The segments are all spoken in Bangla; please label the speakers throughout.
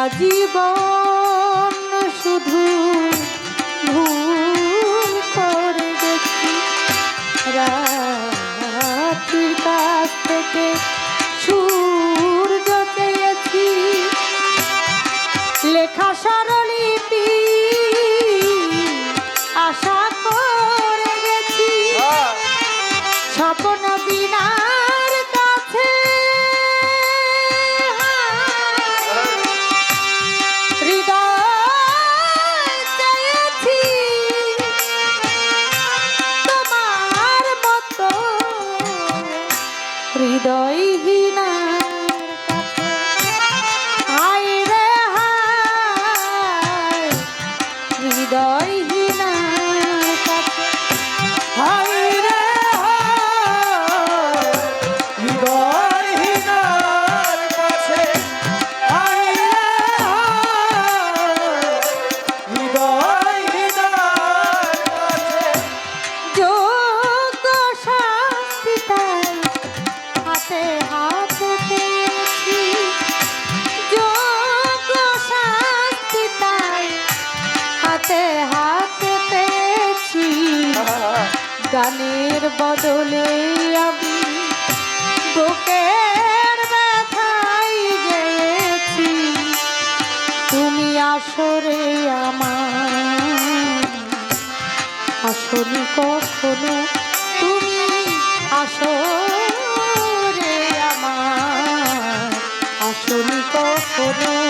Speaker 1: আজীবন শুধু ভুল করে গেছি। রাত্রির কাছ থেকে সুর চেয়েছি লেখা স্বরলিপি হৃদয়হীনার হাতে হাতে পেয়েছি। গানের বদলে আমি বুকের ব্যথাই গেছি তুমি আসরে আমার আসনি কখনো তুমি আসরে আমার আসনি কখনো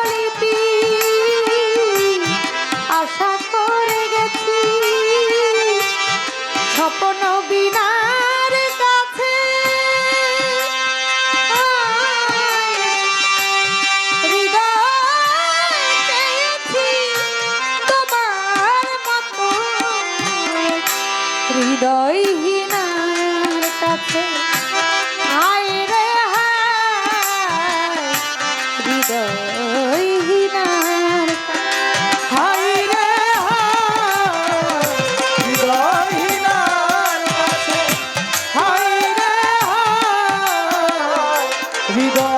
Speaker 1: স্বপ্ন বিনার কাছে। তোমার মতো হৃদয়হীনার কাছে। আয় রে হায় হৃদয় vida.